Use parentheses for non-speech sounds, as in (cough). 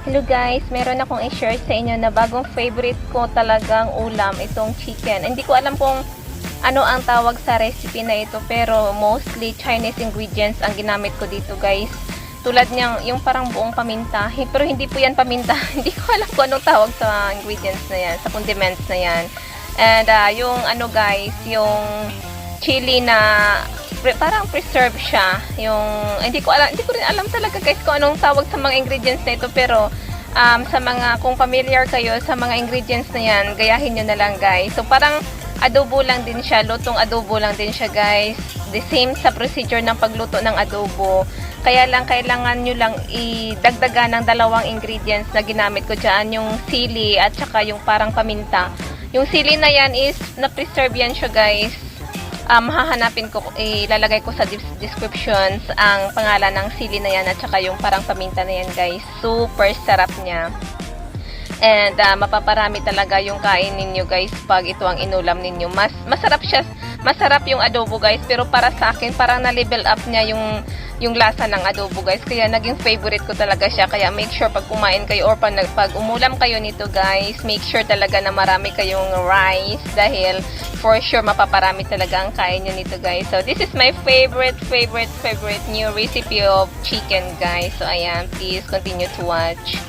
Hello guys, meron akong i-share sa inyo na bagong favorite ko talagang ulam, itong chicken. Hindi ko alam kung ano ang tawag sa recipe na ito, pero mostly Chinese ingredients ang ginamit ko dito guys. Tulad niyang, yung parang buong paminta. Pero hindi po yan paminta. (laughs) hindi ko alam kung anong tawag sa ingredients na yan, sa condiments na yan. And ah, yung ano guys, yung chili na pre- parang preserve siya. Yung hindi ko alam, hindi ko rin alam talaga guys kung anong tawag sa mga ingredients na ito pero um, sa mga kung familiar kayo sa mga ingredients na yan, gayahin niyo na lang guys. So parang adobo lang din siya, lutong adobo lang din siya guys. The same sa procedure ng pagluto ng adobo. Kaya lang kailangan nyo lang idagdagan ng dalawang ingredients na ginamit ko dyan, yung sili at saka yung parang paminta. Yung sili na yan is na-preserve yan siya guys um, hahanapin ko, ilalagay ko sa descriptions ang pangalan ng sili na yan at saka yung parang paminta na yan guys. Super sarap niya. And ah, mapaparami talaga yung kain ninyo guys pag ito ang inulam ninyo. Mas masarap siya, masarap yung adobo guys, pero para sa akin parang na-level up niya yung yung lasa ng adobo guys. Kaya naging favorite ko talaga siya. Kaya make sure pag kumain kayo or pag, pag umulam kayo nito guys, make sure talaga na marami kayong rice dahil for sure mapaparami talaga ang kain nyo nito guys. So this is my favorite, favorite, favorite new recipe of chicken guys. So ayan, please continue to watch.